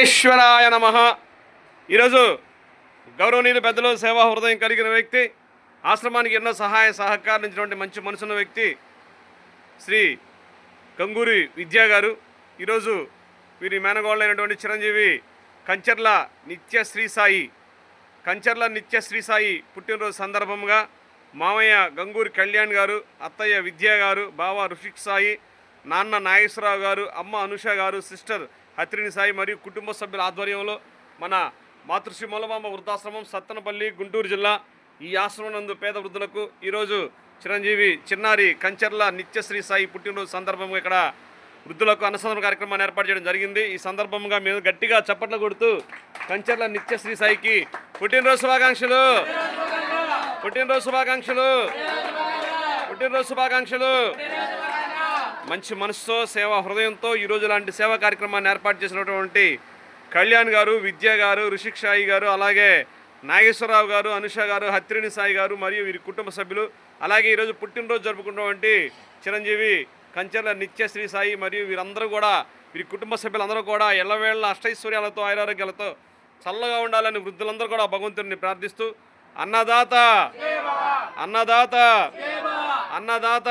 ఈశ్వరాయ నమ. ఈరోజు గౌరవనీయులు పెద్దలు సేవా హృదయం కలిగిన వ్యక్తి ఆశ్రమానికి ఎన్నో సహాయ సహకరించినటువంటి మంచి మనసున్న వ్యక్తి శ్రీ గంగూరి విద్యా గారు. ఈరోజు వీరి మేనగోళ్ళైనటువంటి చిరంజీవి కంచర్ల నిత్య శ్రీ సాయి కంచర్ల నిత్య శ్రీ సాయి పుట్టినరోజు సందర్భంగా మామయ్య గంగూరి కళ్యాణ్ గారు అత్తయ్య విద్యా గారు బావ రుషిక్ సాయి నాన్న నాగేశ్వరరావు గారు అమ్మ అనుష గారు సిస్టర్ హత్రిని సాయి మరియు కుటుంబ సభ్యుల ఆధ్వర్యంలో మన మాతృశ్రీ మూలమాంబ వృద్ధాశ్రమం సత్తనపల్లి గుంటూరు జిల్లా ఈ ఆశ్రమం నందు పేద వృద్ధులకు ఈరోజు చిరంజీవి చిన్నారి కంచర్ల నిత్యశ్రీ సాయి పుట్టినరోజు సందర్భంగా ఇక్కడ వృద్ధులకు అన్నసందర్భ కార్యక్రమాన్ని ఏర్పాటు చేయడం జరిగింది. ఈ సందర్భంగా మేము గట్టిగా చప్పట్లు కొడుతూ కంచర్ల నిత్యశ్రీ సాయికి పుట్టినరోజు శుభాకాంక్షలు. పుట్టినరోజు శుభాకాంక్షలు. పుట్టినరోజు శుభాకాంక్షలు. మంచి మనసుతో సేవా హృదయంతో ఈరోజు లాంటి సేవా కార్యక్రమాన్ని ఏర్పాటు చేసినటువంటి కళ్యాణ్ గారు విద్య గారు ఋషిక్ సాయి గారు అలాగే నాగేశ్వరరావు గారు అనుష గారు హత్రిని సాయి గారు మరియు వీరి కుటుంబ సభ్యులు అలాగే ఈరోజు పుట్టినరోజు జరుపుకున్నటువంటి చిరంజీవి కంచెల నిత్యశ్రీ సాయి మరియు వీరందరూ కూడా వీరి కుటుంబ సభ్యులందరూ కూడా ఎల్లవేళ్ళ అష్టైశ్వర్యాలతో ఆయురారోగ్యాలతో చల్లగా ఉండాలని వృద్ధులందరూ కూడా భగవంతుడిని ప్రార్థిస్తూ అన్నదాత అన్నదాత అన్నదాత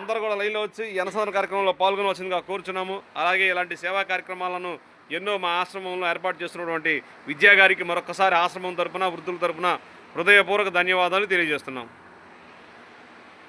అందరూ కూడా లైన్లో వచ్చి జనసాధన కార్యక్రమంలో పాల్గొనవలసిందిగా కోరుచున్నాము. అలాగే ఇలాంటి సేవా కార్యక్రమాలను ఎన్నో మా ఆశ్రమంలో ఏర్పాటు చేస్తున్నటువంటి విద్యా గారికి మరొకసారి ఆశ్రమం తరపున వృద్ధుల తరపున హృదయపూర్వక ధన్యవాదాలు తెలియజేస్తున్నాం.